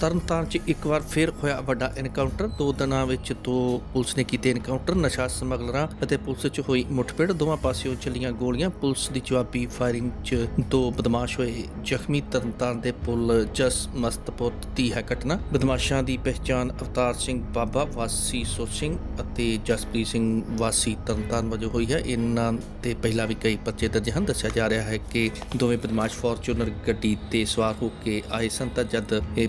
ਤਰਨਤਾਰਨ 'ਚ ਇੱਕ ਵਾਰ ਫਿਰ ਹੋਇਆ ਵੱਡਾ ਐਨਕਾਊਂਟਰ ਦੋ ਦਿਨਾਂ ਵਿੱਚ ਦੋ ਪੁਲਿਸ ਨੇ ਕੀਤੇ ਐਨਕਾਊਂਟਰ ਨਸ਼ਾ ਸਮਗਲਰਾਂ ਅਤੇ ਪੁਲਿਸ 'ਚ ਹੋਈ ਮੁੱਠਭੇੜ। ਦੋਵਾਂ ਪਾਸਿਓਂ ਚੱਲੀਆਂ ਗੋਲੀਆਂ। ਪੁਲਿਸ ਦੀ ਜਵਾਬੀ ਫਾਇਰਿੰਗ 'ਚ ਦੋ ਬਦਮਾਸ਼ ਹੋਏ। ਜ਼ਖਮੀ ਤਰਨਤਾਰਨ ਦੇ ਪੁਲ ਜਸ ਮਸਤਪੁਰ ਦੀ ਹੈ ਘਟਨਾ। ਬਦਮਾਸ਼ਾਂ ਦੀ ਪਹਿਚਾਣ ਅਵਤਾਰ ਸਿੰਘ ਬਾਬਾ, ਵਾਸੀ ਸੋ ਸਿੰਘ ਅਤੇ ਜਸਪ੍ਰੀਤ ਸਿੰਘ, ਵਾਸੀ ਤਰਨਤਾਰਨ ਵਜੋਂ ਹੋਈ ਹੈ। ਇਹਨਾਂ ਤੇ ਪਹਿਲਾਂ ਵੀ ਕਈ ਪਰਚੇ ਦਰਜ ਹਨ। ਦੱਸਿਆ ਜਾ ਰਿਹਾ ਹੈ ਕਿ ਦੋਵੇਂ ਬਦਮਾਸ਼ ਫੋਰਚੂਨਰ ਗੱਡੀ ਤੇ ਸਵਾਰ ਹੋ ਕੇ ਆਏ ਸਨ ਤਾਂ ਜਦ ਇਹ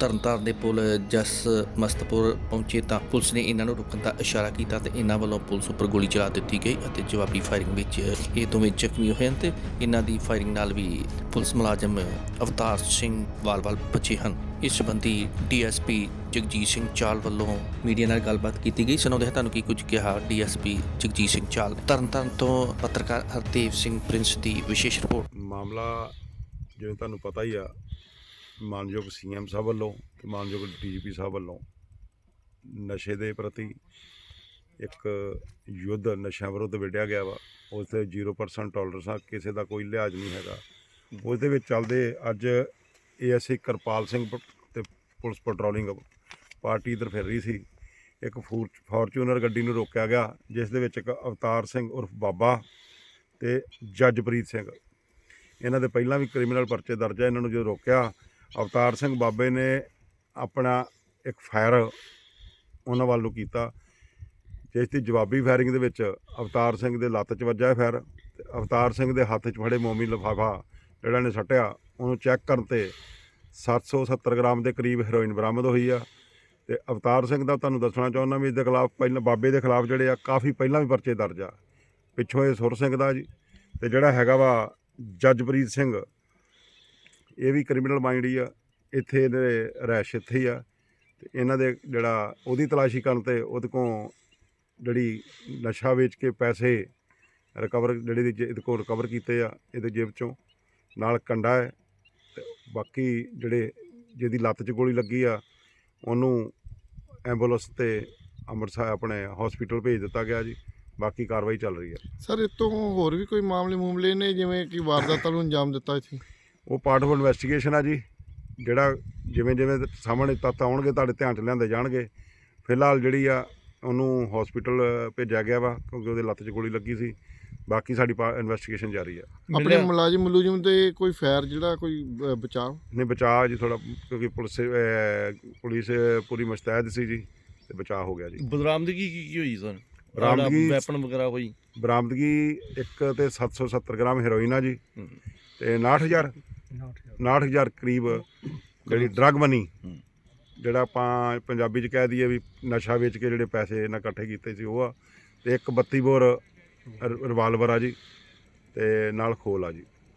ਤਰਨਤਾਰਨ ਦੇ ਪੁਲ ਜਸ ਮਸਤਪੁਰ ਪਹੁੰਚੇ ਤਾਂ ਪੁਲਿਸ ਨੇ ਇਹਨਾਂ ਨੂੰ ਰੁਕਣ ਦਾ ਇਸ਼ਾਰਾ ਕੀਤਾ ਤੇ ਇਹਨਾਂ ਵੱਲੋਂ ਪੁਲਿਸ ਉੱਪਰ ਗੋਲੀ ਚਲਾ ਦਿੱਤੀ ਗਈ ਅਤੇ ਜਵਾਬੀ ਫਾਇਰਿੰਗ ਵਿੱਚ ਇਹ ਦੋਵੇਂ ਜ਼ਖਮੀ ਹੋਏ ਹਨ ਤੇ ਇਹਨਾਂ ਦੀ ਫਾਇਰਿੰਗ ਨਾਲ ਵੀ ਪੁਲਿਸ ਮੁਲਾਜ਼ਮ ਅਵਤਾਰ ਸਿੰਘ ਵਾਲ-ਵਾਲ ਬਚੇ ਹਨ। ਇਸ ਸੰਬੰਧੀ ਡੀਐਸਪੀ ਜਗਜੀਤ ਸਿੰਘ ਚਾਲ ਵੱਲੋਂ ਮੀਡੀਆ ਨਾਲ ਗੱਲਬਾਤ ਕੀਤੀ ਗਈ। ਸੁਣਾਉਂਦੇ ਹਾਂ ਤੁਹਾਨੂੰ ਕੀ ਕੁਝ ਕਿਹਾ ਡੀਐਸਪੀ ਜਗਜੀਤ ਸਿੰਘ ਚਾਲ? ਤਰਨਤਾਰਨ ਤੋਂ ਪੱਤਰਕਾਰ ਹਰਦੇਵ ਸਿੰਘ ਪ੍ਰਿੰਸ ਦੀ ਵਿਸ਼ੇਸ਼ ਰਿਪੋਰਟ। ਮਾਮਲਾ ਜਿਵੇਂ ਤੁਹਾਨੂੰ ਪਤਾ ਹੀ ਆ ਮਾਨਯੋਗ ਸੀਐਮ ਸਾਹਿਬ ਵੱਲੋਂ ਤੇ ਮਾਨਯੋਗ ਡੀਜੀਪੀ ਸਾਹਿਬ ਵੱਲੋਂ ਨਸ਼ੇ ਦੇ ਪ੍ਰਤੀ ਇੱਕ ਯੁੱਧ ਨਸ਼ਿਆਂ ਵਿਰੁੱਧ ਵਿੱਢਿਆ ਗਿਆ ਵਾ। ਉਸ ਤੇ 0% ਟੋਲਰੈਂਸ ਆ, ਕਿਸੇ ਦਾ ਕੋਈ ਲਿਹਾਜ਼ ਨਹੀਂ ਹੈਗਾ। ਉਸ ਦੇ ਵਿੱਚ ਚੱਲਦੇ ਅੱਜ ਏਐਸਏ ਕਿਰਪਾਲ ਸਿੰਘ ਪ- ਤੇ ਪੁਲਿਸ ਪੈਟਰੋਲਿੰਗ ਪਾਰਟੀ ਇਧਰ ਫਿਰ ਰਹੀ ਸੀ। ਇੱਕ ਫੂਰ- ਫੋਰਚੂਨਰ ਗੱਡੀ ਨੂੰ ਰੋਕਿਆ ਗਿਆ, ਜਿਸ ਦੇ ਵਿੱਚ ਇੱਕ ਅਵਤਾਰ ਸਿੰਘ ਉਰਫ ਬਾਬਾ ਤੇ ਜੱਜਪ੍ਰੀਤ ਸਿੰਘ। ਇਹਨਾਂ ਦੇ ਪਹਿਲਾਂ ਵੀ ਕ੍ਰਿਮੀਨਲ ਪਰਚੇ ਦਰਜ ਹੈ ਇਹਨਾਂ ਨੂੰ ਜਦੋਂ ਰੋਕਿਆ ਅਵਤਾਰ ਸਿੰਘ ਬਾਬੇ ਨੇ ਆਪਣਾ ਇੱਕ ਫਾਇਰ ਉਹਨਾਂ ਵੱਲੋਂ ਕੀਤਾ, ਜਿਸ ਦੀ ਜਵਾਬੀ ਫਾਇਰਿੰਗ ਦੇ ਵਿੱਚ ਅਵਤਾਰ ਸਿੰਘ ਦੇ ਲੱਤ 'ਚ ਵੱਜਾ ਫਾਇਰ ਤੇ ਅਵਤਾਰ ਸਿੰਘ ਦੇ ਹੱਥ 'ਚ ਫੜੇ ਮੋਮੀ ਲਿਫਾਫਾ ਜਿਹੜਾ ਨੇ ਸੱਟਿਆ, ਉਹਨੂੰ ਚੈੱਕ ਕਰਨ ਤੇ 770 ਗ੍ਰਾਮ ਦੇ ਕਰੀਬ ਹੈਰੋਇਨ ਬਰਾਮਦ ਹੋਈ ਆ। ਤੇ ਅਵਤਾਰ ਸਿੰਘ ਦਾ ਤੁਹਾਨੂੰ ਦੱਸਣਾ ਚਾਹੁੰਦਾ ਵੀ ਇਸ ਦੇ ਖਿਲਾਫ ਪਹਿਲਾਂ ਬਾਬੇ ਦੇ ਖਿਲਾਫ ਜਿਹੜੇ ਆ ਕਾਫੀ ਪਹਿਲਾਂ ਵੀ ਪਰਚੇ ਦਰਜ ਆ। ਪਿੱਛੋਂ ਇਹ ਸੁਰ ਸਿੰਘ ਦਾ ਜੀ, ਤੇ ਜਿਹੜਾ ਹੈਗਾ ਵਾ ਜੱਜਪ੍ਰੀਤ ਸਿੰਘ ਇਹ ਵੀ ਕ੍ਰਿਮੀਨਲ ਮਾਈਂਡ ਹੀ ਆ, ਇੱਥੇ ਇਹਦੇ ਰੈਸ਼ ਇੱਥੇ ਹੀ ਆ, ਤੇ ਇਹਨਾਂ ਦੇ ਜਿਹੜਾ ਉਹਦੀ ਤਲਾਸ਼ੀ ਕਰਨ ਤੇ ਉਹਦੇ ਕੋਲ ਜਿਹੜੀ ਨਸ਼ਾ ਵੇਚ ਕੇ ਪੈਸੇ ਰਿਕਵਰ ਜਿਹੜੇ ਦੀ ਇਹਦੇ ਕੋਲ ਰਿਕਵਰ ਕੀਤੇ ਆ, ਇਹਦੇ ਜੇਬ ਚੋਂ, ਨਾਲ ਕੰਡਾ ਹੈ, ਤੇ ਬਾਕੀ ਜਿਹੜੇ ਜਿਹਦੀ ਲੱਤ 'ਚ ਗੋਲੀ ਲੱਗੀ ਆ, ਉਹਨੂੰ ਐਂਬੂਲੈਂਸ ਤੇ ਅੰਮ੍ਰਿਤਸਰ ਆਪਣੇ ਹਸਪੀਟਲ ਭੇਜ ਦਿੱਤਾ ਗਿਆ ਜੀ, ਬਾਕੀ ਕਾਰਵਾਈ ਚੱਲ ਰਹੀ ਹੈ ਸਰ ਇਹ ਹੋਰ ਵੀ ਕੋਈ ਮਾਮਲੇ ਮੂਮਲੇ ਨੇ, ਜਿਵੇਂ ਕਿ ਵਾਰਦਾਤਾਂ ਨੂੰ ਅੰਜਾਮ ਦਿੱਤਾ ਇੱਥੇ? ਉਹ ਪਾਰਟ ਆਫ ਇਨਵੈਸਟੀਗੇਸ਼ਨ ਆ ਜੀ ਜਿਹੜਾ ਜਿਵੇਂ ਜਿਵੇਂ ਸਾਹਮਣੇ ਤੱਤ ਆਉਣਗੇ ਤੁਹਾਡੇ ਧਿਆਨ 'ਚ ਲਿਆਂਦੇ ਜਾਣਗੇ। ਫਿਲਹਾਲ ਜਿਹੜੀ ਆ ਉਹਨੂੰ ਹਸਪੀਟਲ ਭੇਜਿਆ ਗਿਆ ਵਾ ਕਿਉਂਕਿ ਉਹਦੇ ਲੱਤ 'ਚ ਗੋਲੀ ਲੱਗੀ ਸੀ। ਬਾਕੀ ਸਾਡੀ ਇਨਵੈਸਟੀਗੇਸ਼ਨ ਜਾਰੀ ਆ। ਆਪਣੇ ਮੁਲਾਜ਼ਮ ਮੁਲਾਜ਼ਮ ਤੇ ਕੋਈ ਫਾਇਰ ਜਿਹੜਾ ਕੋਈ ਬਚਾਅ? ਨੇ ਬਚਾਅ ਜੀ ਥੋੜਾ ਕਿਉਂਕਿ ਪੁਲਿਸ ਪੁਲਿਸ ਪੂਰੀ ਮੁਸਤੈਦ ਸੀ ਜੀ ਤੇ ਬਚਾਅ ਹੋ ਗਿਆ ਜੀ। ਬਦਰਾਮਦਗੀ ਕੀ ਕੀ ਹੋਈ ਸਰ? ਬਰਾਮਦਗੀ- ਵੈਪਨ ਵਗੈਰਾ ਹੋਈ? ਬਰਾਮਦਗੀ ਇੱਕ ਤੇ 770 ਗ੍ਰਾਮ ਹੈਰੋਇਨ ਆ ਜੀ। ਤੇ 69000 69000 ਕਰੀਬ ਜਿਹੜੀ ਡਰਗ ਮਨੀ ਜਿਹੜਾ ਆਪਾਂ ਪੰਜਾਬੀ ਚ ਕਹਿ ਦਈਏ ਵੀ ਨਸ਼ਾ ਵੇਚ ਕੇ ਜਿਹੜੇ ਪੈਸੇ ਇਹਨਾਂ ਇਕੱਠੇ ਕੀਤੇ ਸੀ ਉਹ ਆ, ਤੇ ਇੱਕ 32 ਬੋਰ ਰਿਵਾਲਵਰ ਆ ਜੀ, ਤੇ ਨਾਲ ਖੋਲ ਆ ਜੀ।